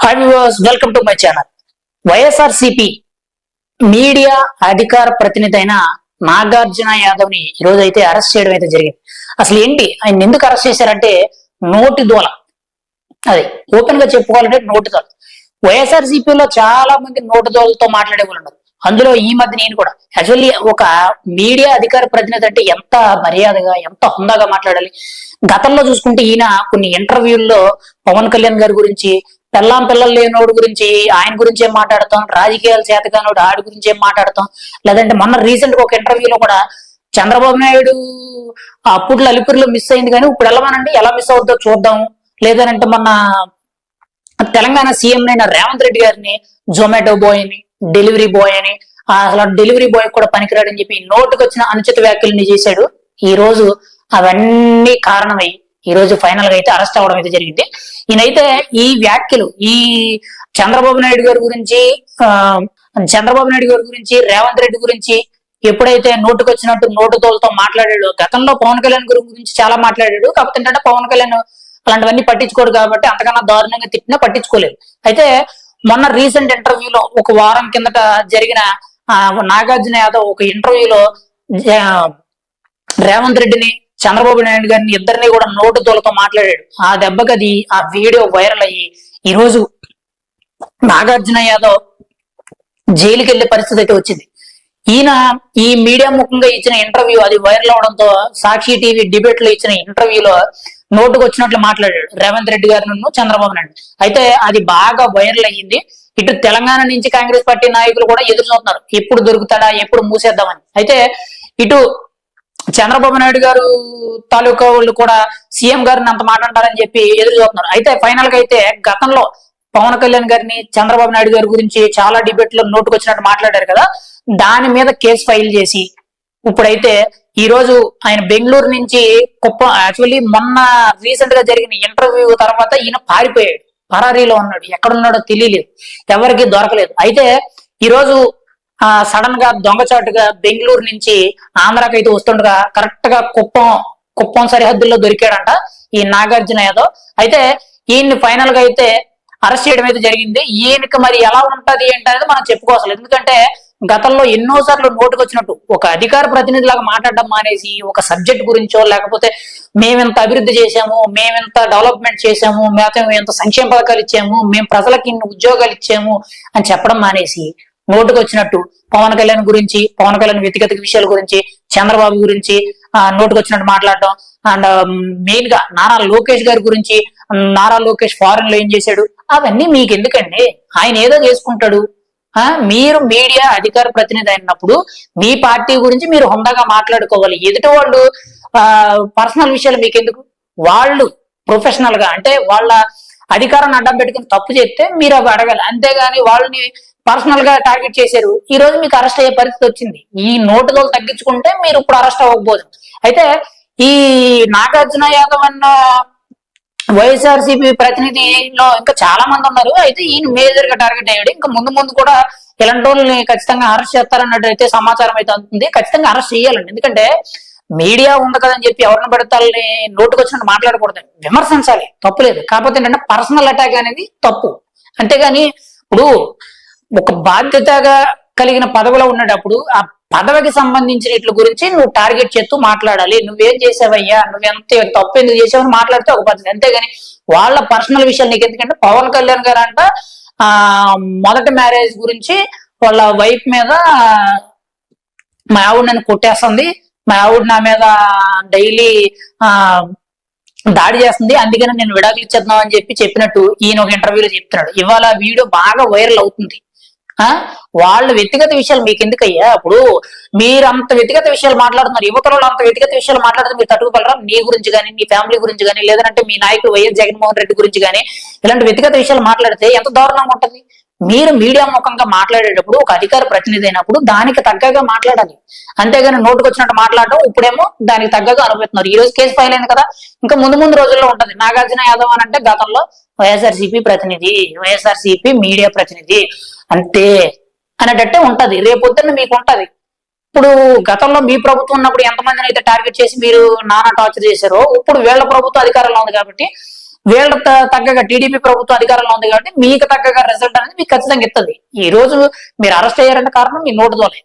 Hi viewers welcome to my channel Y S R C P media అధికార ప్రతినిధి అయిన నాగార్జున యాదవ్ని ఈ అయితే అరెస్ట్ చేయడం అయితే జరిగింది. అసలు ఏంటి? ఆయన ఎందుకు అరెస్ట్ చేశారంటే నోటి దోల. అది ఓపెన్గా చెప్పుకోవాలంటే నోటి దోల. వైఎస్ఆర్సిపిలో చాలా మంది నోటి దోలతో మాట్లాడే వాళ్ళు ఉన్నారు. అందులో ఈ మధ్య నేను కూడా. యాక్చువల్లీ ఒక మీడియా అధికార ప్రతినిధి అంటే ఎంత మర్యాదగా ఎంత హుందాగా మాట్లాడాలి? గతంలో చూసుకుంటే ఈయన కొన్ని ఇంటర్వ్యూల్లో పవన్ కళ్యాణ్ గారి గురించి పెళ్ళాం పిల్లలు లేనోడు గురించి ఆయన గురించి ఏం మాట్లాడతాం రాజకీయాలు చేతగానోడు ఆడి గురించి ఏం మాట్లాడతాం. లేదంటే మొన్న రీసెంట్గా ఒక ఇంటర్వ్యూలో కూడా చంద్రబాబు నాయుడు అప్పుడు అలిపిరిలో మిస్ అయింది కానీ ఇప్పుడు వెళ్ళమనండి ఎలా మిస్ అవుద్దో చూద్దాం. లేదనంటే మొన్న తెలంగాణ సీఎం అయిన రేవంత్ రెడ్డి గారిని జొమాటో బాయ్ అని డెలివరీ బాయ్ అని అసలు డెలివరీ బాయ్ కూడా పనికిరాడని చెప్పి నోటుకు వచ్చిన అనుచిత వ్యాఖ్యలని చేశాడు. ఈ రోజు అవన్నీ కారణమై ఈ రోజు ఫైనల్గా అయితే అరెస్ట్ అవ్వడం అయితే జరిగింది. ఈయనైతే ఈ వ్యాఖ్యలు ఈ చంద్రబాబు నాయుడు గారి గురించి ఆ చంద్రబాబు నాయుడు గారి గురించి రేవంత్ రెడ్డి గురించి ఎప్పుడైతే నోటుకొచ్చినట్టు నోటు తోలుతో మాట్లాడాడు గతంలో పవన్ కళ్యాణ్ గురి గురించి చాలా మాట్లాడాడు. కాకపోతే ఏంటంటే పవన్ కళ్యాణ్ అలాంటివన్నీ పట్టించుకోడు కాబట్టి అంతకన్నా దారుణంగా తిట్టినా పట్టించుకోలేదు. అయితే మొన్న రీసెంట్ ఇంటర్వ్యూలో ఒక వారం కిందట జరిగిన ఆ, నాగార్జున యాదవ్ ఒక ఇంటర్వ్యూలో రేవంత్ రెడ్డిని చంద్రబాబు నాయుడు గారిని ఇద్దరిని కూడా నోటు తోలతో మాట్లాడాడు. ఆ దెబ్బకి అది ఆ వీడియో వైరల్ అయ్యి ఈ రోజు నాగార్జున యాదవ్ జైలుకి వెళ్ళే పరిస్థితి అయితే వచ్చింది. ఈయన ఈ మీడియా ముఖంగా ఇచ్చిన ఇంటర్వ్యూ అది వైరల్ అవడంతో సాక్షి టీవీ డిబేట్లో ఇచ్చిన ఇంటర్వ్యూలో నోటుకు వచ్చినట్లు మాట్లాడాడు. రేవంత్ రెడ్డి గారి నుండి చంద్రబాబు నాయుడు. అయితే అది బాగా వైరల్ అయ్యింది. ఇటు తెలంగాణ నుంచి కాంగ్రెస్ పార్టీ నాయకులు కూడా ఎదురు చూస్తున్నారు. ఎప్పుడు దొరుకుతాడా ఎప్పుడు మూసేద్దామని. అయితే ఇటు చంద్రబాబు నాయుడు గారు తాలూకా వాళ్ళు కూడా సీఎం గారిని అంత మాట అంటారని చెప్పి ఎదురు చూస్తున్నారు. అయితే ఫైనల్గా అయితే గతంలో పవన్ కళ్యాణ్ గారిని చంద్రబాబు నాయుడు గారి గురించి చాలా డిబేట్లో మాట్లాడారు కదా దాని మీద కేసు ఫైల్ చేసి ఇప్పుడైతే ఈ రోజు ఆయన బెంగళూరు నుంచి కుప్ప యాక్చువల్లీ మొన్న రీసెంట్గా జరిగిన ఇంటర్వ్యూ తర్వాత ఈయన పారిపోయాడు. పరారీలో ఉన్నాడు. ఎక్కడున్నాడో తెలియలేదు. ఎవరికి దొరకలేదు. అయితే ఈ రోజు సడన్గా దొంగచాటుగా బెంగళూరు నుంచి ఆంధ్రాకి అయితే వస్తుండగా కరెక్ట్గా కుప్పం కుప్పం సరిహద్దుల్లో దొరికాడంట ఈ నాగార్జున యాదవ్. అయితే ఈయన్ని ఫైనల్గా అయితే అరెస్ట్ చేయడం అయితే జరిగింది. ఈయనకి మరి ఎలా ఉంటది ఏంటి అనేది మనం చెప్పుకోవాలి ఎందుకంటే గతంలో ఎన్నో సార్లు నోటుకు వచ్చినట్టు ఒక అధికార ప్రతినిధి లాగా మాట్లాడడం మానేసి ఒక సబ్జెక్ట్ గురించో లేకపోతే మేమింత అభివృద్ధి చేశాము మేమింత డెవలప్మెంట్ చేశాము మేము ఇంత సంక్షేమ పథకాలు ఇచ్చాము మేము ప్రజలకి ఇన్ని ఉద్యోగాలు ఇచ్చాము అని చెప్పడం మానేసి నోటుకు వచ్చినట్టు పవన్ కళ్యాణ్ గురించి పవన్ కళ్యాణ్ వ్యక్తిగత విషయాల గురించి చంద్రబాబు గురించి ఆ, నోటుకు వచ్చినట్టు మాట్లాడడం. అండ్ మెయిన్గా నారా లోకేష్ గారి గురించి నారా లోకేష్ ఫారెన్లో ఏం చేశాడు? అవన్నీ మీకు ఎందుకండి ఆయన ఏదో చేసుకుంటాడు. ఆ మీరు మీడియా అధికార ప్రతినిధి అయినప్పుడు మీ పార్టీ గురించి మీరు హుందాగా మాట్లాడుకోవాలి. ఎదుటి వాళ్ళు ఆ పర్సనల్ విషయాలు మీకు ఎందుకు వాళ్ళు ప్రొఫెషనల్గా అంటే వాళ్ళ అధికారాన్ని అడ్డం పెట్టుకుని తప్పు చేస్తే మీరు అవి అడగాలి. అంతేగాని వాళ్ళని పర్సనల్గా టార్గెట్ చేశారు. ఈ రోజు మీకు అరెస్ట్ అయ్యే పరిస్థితి వచ్చింది. ఈ నోటుతో తగ్గించుకుంటే మీరు ఇప్పుడు అరెస్ట్ అవ్వకపోదు. అయితే ఈ నాగార్జున యాదవ్ అన్న వైఎస్ఆర్సీపీ ప్రతినిధిలో ఇంకా చాలా మంది ఉన్నారు. అయితే ఈయన మేజర్గా టార్గెట్ అయ్యాడు. ఇంకా ముందు ముందు కూడా ఇలాంటి వాళ్ళని ఖచ్చితంగా అరెస్ట్ చేస్తారన్నట్టు అయితే సమాచారం అయితే అందుతుంది. ఖచ్చితంగా అరెస్ట్ చేయాలండి. ఎందుకంటే మీడియా ఉంది కదని చెప్పి ఎవరిని పెడతాలని నోటుకు వచ్చినట్టు మాట్లాడకూడదు. విమర్శించాలి. తప్పులేదు కాకపోతే ఏంటంటే పర్సనల్ అటాక్ అనేది తప్పు. అంతేగాని ఇప్పుడు ఒక బాధ్యతగా కలిగిన పదవిలో ఉన్నప్పుడు ఆ పదవికి సంబంధించిన ఇట్ల గురించి నువ్వు టార్గెట్ చేస్తూ మాట్లాడాలి. నువ్వేం చేసావయ్యా? నువ్వెంత తప్పు ఎందుకు చేసావని మాట్లాడితే ఒక పద్ధతి. అంతేగాని వాళ్ళ పర్సనల్ విషయాలు నీకు ఎందుకంటే పవన్ కళ్యాణ్ గారు అంట ఆ మొదటి మ్యారేజ్ గురించి వాళ్ళ వైఫ్ మీద మా ఆవిడ నన్ను కొట్టేస్తుంది. మా ఆవిడ నా మీద డైలీ ఆ దాడి చేస్తుంది. అందుకని నేను విడాకులు ఇచ్చేద్దాం అని చెప్పి చెప్పినట్టు ఈయన ఒక ఇంటర్వ్యూలో చెప్తున్నాడు. ఇవాళ వీడియో బాగా వైరల్ అవుతుంది. వాళ్ళ వ్యక్తిగత విషయాలు మీకు ఎందుకయ్యా ఇప్పుడు మీరు అంత వ్యక్తిగత విషయాలు మాట్లాడుతున్నారు యువకులు అంత వ్యక్తిగత విషయాలు మాట్లాడితే మీరు తట్టుకోగలరా నీ గురించి కానీ మీ ఫ్యామిలీ గురించి కానీ లేదంటే మీ నాయకుడు వైఎస్ జగన్మోహన్ రెడ్డి గురించి కానీ ఇలాంటి వ్యక్తిగత విషయాలు మాట్లాడితే ఎంత దారుణంగా ఉంటుంది? మీరు మీడియా ముఖంగా మాట్లాడేటప్పుడు ఒక అధికార ప్రతినిధి అయినప్పుడు దానికి తగ్గగా మాట్లాడాలి. అంతేగాని నోటుకు వచ్చినట్టు మాట్లాడడం ఇప్పుడేమో దానికి తగ్గగా అనుభవిస్తున్నారు. ఈ రోజు కేసు ఫైల్ అయింది కదా ఇంకా ముందు ముందు రోజుల్లో ఉంటుంది. నాగార్జున యాదవ్ అని అంటే గతంలో వైఎస్ఆర్సీపీ ప్రతినిధి వైఎస్ఆర్సీపీ మీడియా ప్రతినిధి అంతే అనేటట్టే ఉంటది. రేపొద్దున్న మీకు ఉంటది ఇప్పుడు గతంలో మీ ప్రభుత్వం ఉన్నప్పుడు ఎంతమందిని అయితే టార్గెట్ చేసి మీరు నానా టార్చర్ చేశారో ఇప్పుడు వీళ్ళ ప్రభుత్వం అధికారంలో ఉంది కాబట్టి వీళ్ళ త- తగ్గగా టీడీపీ ప్రభుత్వం అధికారంలో ఉంది కాబట్టి మీకు తగ్గగా రిజల్ట్ అనేది మీకు ఖచ్చితంగా ఇస్తుంది ఈ రోజు మీరు అరెస్ట్ అయ్యారంటే కారణం మీ నోటుతోనే